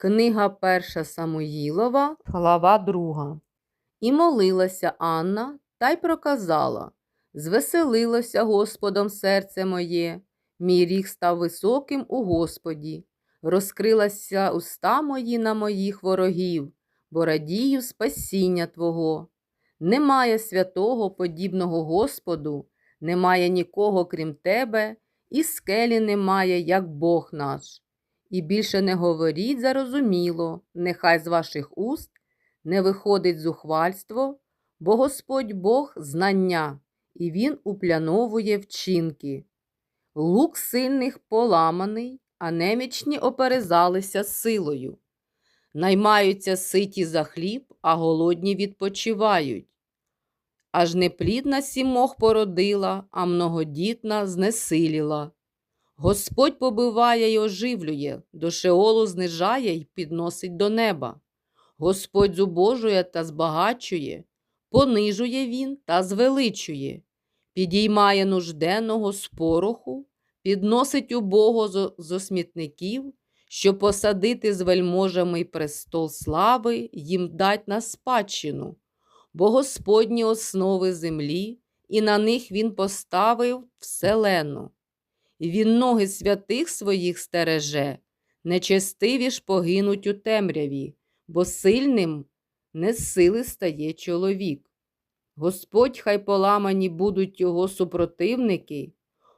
Книга перша Самуїлова, глава друга. І молилася Анна та й проказала Звеселилося Господом серце моє, мій ріг став високим у Господі, розкрилася уста мої на моїх ворогів, бо радію спасіння Твого. Немає святого, подібного Господу, немає нікого, крім Тебе, і скелі немає, як Бог наш. І більше не говоріть зарозуміло, нехай з ваших уст не виходить зухвальство, бо Господь Бог знання, і Він упляновує вчинки. Лук сильних поламаний, а немічні оперезалися силою. Наймаються ситі за хліб, а голодні відпочивають. Аж неплідна сімох породила, а многодітна знесиліла. Господь побиває й оживлює, до шеолу знижає й підносить до неба. Господь зубожує та збагачує, понижує він та звеличує, підіймає нужденного з пороху, підносить убого зо, смітників, щоб посадити з вельможами престол слави їм дать на спадщину, бо Господні основи землі, і на них він поставив вселену. І він ноги святих своїх стереже, нечестиві ж погинуть у темряві, бо сильним не з сили стає чоловік. Господь хай поламані будуть його супротивники,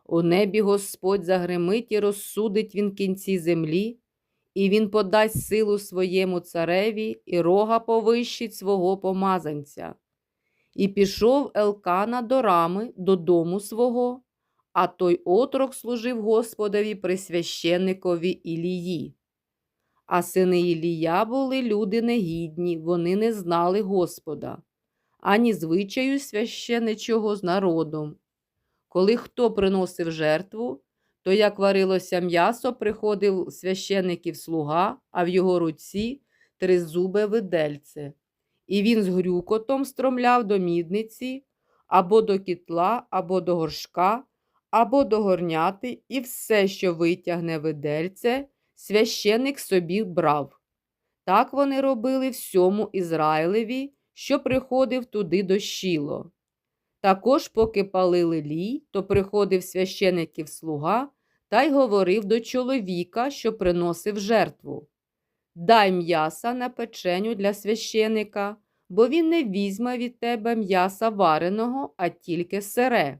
у небі Господь загремить і розсудить він кінці землі, і він подасть силу своєму цареві, і рога повищить свого помазанця. І пішов Елкана до рами додому свого а той отрок служив Господові при священникові Ілії. А сини Ілія були люди негідні, вони не знали Господа, ані звичаю священичого з народом. Коли хто приносив жертву, то як варилося м'ясо, приходив священників слуга, а в його руці тризубе видельце. І він з грюкотом стромляв до мідниці або до кітла, або до горшка, або до горняти, і все, що витягне видельце, священик собі брав. Так вони робили всьому Ізраїлеві, що приходив туди до щіло. Також, поки палили лій, то приходив священиків слуга та й говорив до чоловіка, що приносив жертву. Дай м'яса на печеню для священика, бо він не візьме від тебе м'яса вареного, а тільки сире.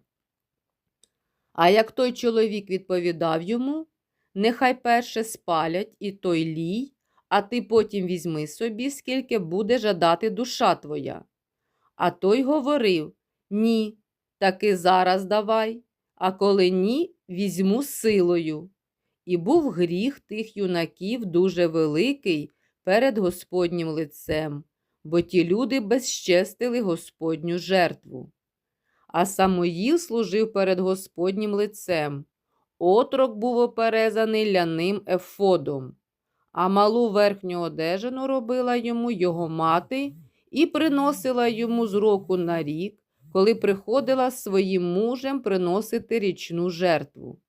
А як той чоловік відповідав йому, нехай перше спалять і той лій, а ти потім візьми собі, скільки буде жадати душа твоя. А той говорив Ні, таки зараз давай, а коли ні, візьму силою. І був гріх тих юнаків дуже великий перед Господнім лицем, бо ті люди безчестили Господню жертву. А Самоїл служив перед Господнім лицем. Отрок був оперезаний ляним ефодом, а малу верхню одежину робила йому його мати і приносила йому з року на рік, коли приходила своїм мужем приносити річну жертву.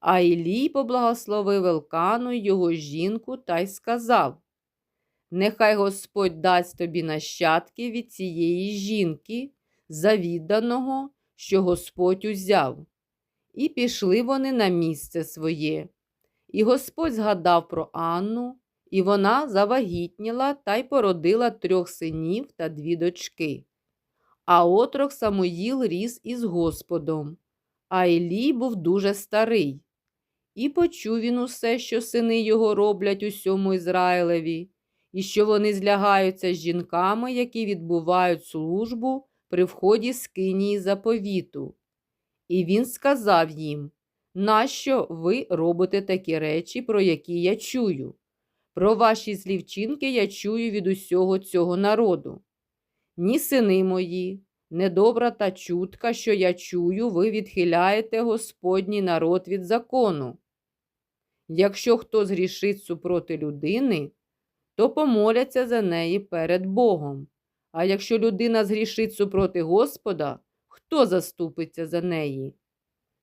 А Ілій поблагословив Елкану його жінку та й сказав Нехай Господь дасть тобі нащадки від цієї жінки завіданого, що Господь узяв. І пішли вони на місце своє. І Господь згадав про Анну, і вона завагітніла та й породила трьох синів та дві дочки. А отрок Самуїл ріс із Господом, а Ілій був дуже старий. І почув він усе, що сини його роблять усьому Ізраїлеві, і що вони злягаються з жінками, які відбувають службу при вході скинії заповіту. І він сказав їм, нащо ви робите такі речі, про які я чую? Про ваші злі вчинки я чую від усього цього народу. Ні, сини мої, недобра та чутка, що я чую, ви відхиляєте Господній народ від закону. Якщо хто згрішить супроти людини, то помоляться за неї перед Богом. А якщо людина згрішить супроти Господа, хто заступиться за неї?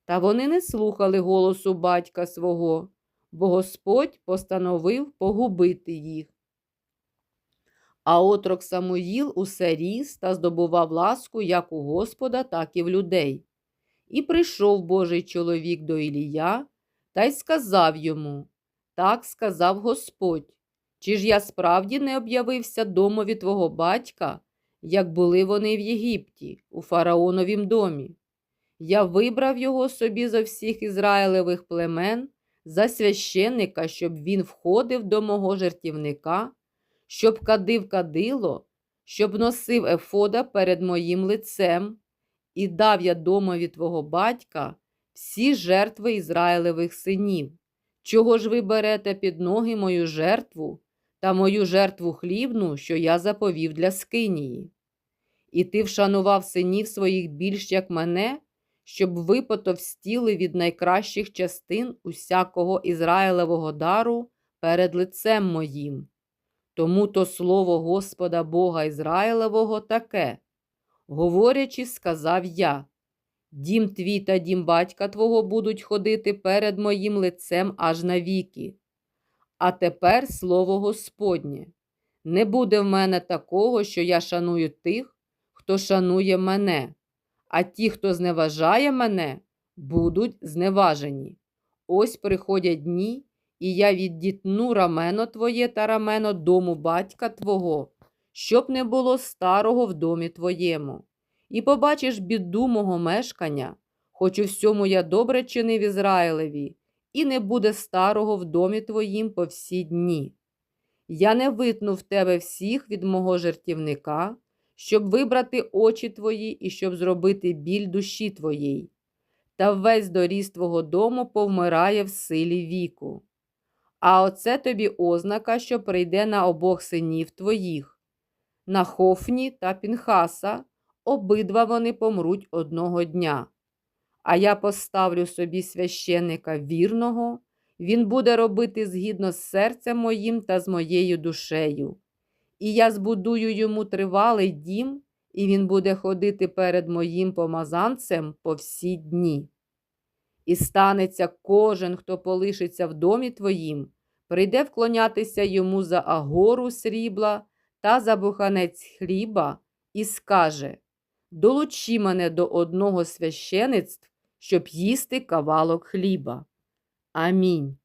Та вони не слухали голосу батька свого, бо Господь постановив погубити їх. А отрок Самуїл усе ріс та здобував ласку як у Господа, так і в людей. І прийшов Божий чоловік до Ілія та й сказав йому Так сказав Господь, чи ж я справді не об'явився домові твого батька, як були вони в Єгипті, у фараоновім домі? Я вибрав його собі зо всіх Ізраїлевих племен за священника, щоб він входив до мого жертівника, щоб кадив кадило, щоб носив ефода перед моїм лицем, і дав я домові твого батька всі жертви Ізраїлевих синів. Чого ж ви берете під ноги мою жертву та мою жертву хлібну, що я заповів для скинії? І ти вшанував синів своїх більш як мене, щоб ви потовстіли від найкращих частин усякого Ізраїлевого дару перед лицем моїм. Тому то слово Господа Бога Ізраїлевого таке, говорячи, сказав я. Дім твій та дім батька твого будуть ходити перед моїм лицем аж навіки. А тепер слово Господнє. Не буде в мене такого, що я шаную тих, хто шанує мене, а ті, хто зневажає мене, будуть зневажені. Ось приходять дні, і я віддітну рамено твоє та рамено дому батька твого, щоб не було старого в домі твоєму. І побачиш біду мого мешкання, хоч у всьому я добре чинив Ізраїлеві, і не буде старого в домі твоїм по всі дні. Я не витну в тебе всіх від мого жертівника, щоб вибрати очі твої і щоб зробити біль душі твоїй. Та весь доріс твого дому повмирає в силі віку. А оце тобі ознака, що прийде на обох синів твоїх, на Хофні та Пінхаса, обидва вони помруть одного дня. А я поставлю собі священника вірного, він буде робити згідно з серцем моїм та з моєю душею. І я збудую йому тривалий дім, і він буде ходити перед моїм помазанцем по всі дні. І станеться кожен, хто полишиться в домі твоїм, прийде вклонятися йому за агору срібла та за буханець хліба, і скаже Долучи мене до одного священицтв, щоб їсти кавалок хліба. Амінь.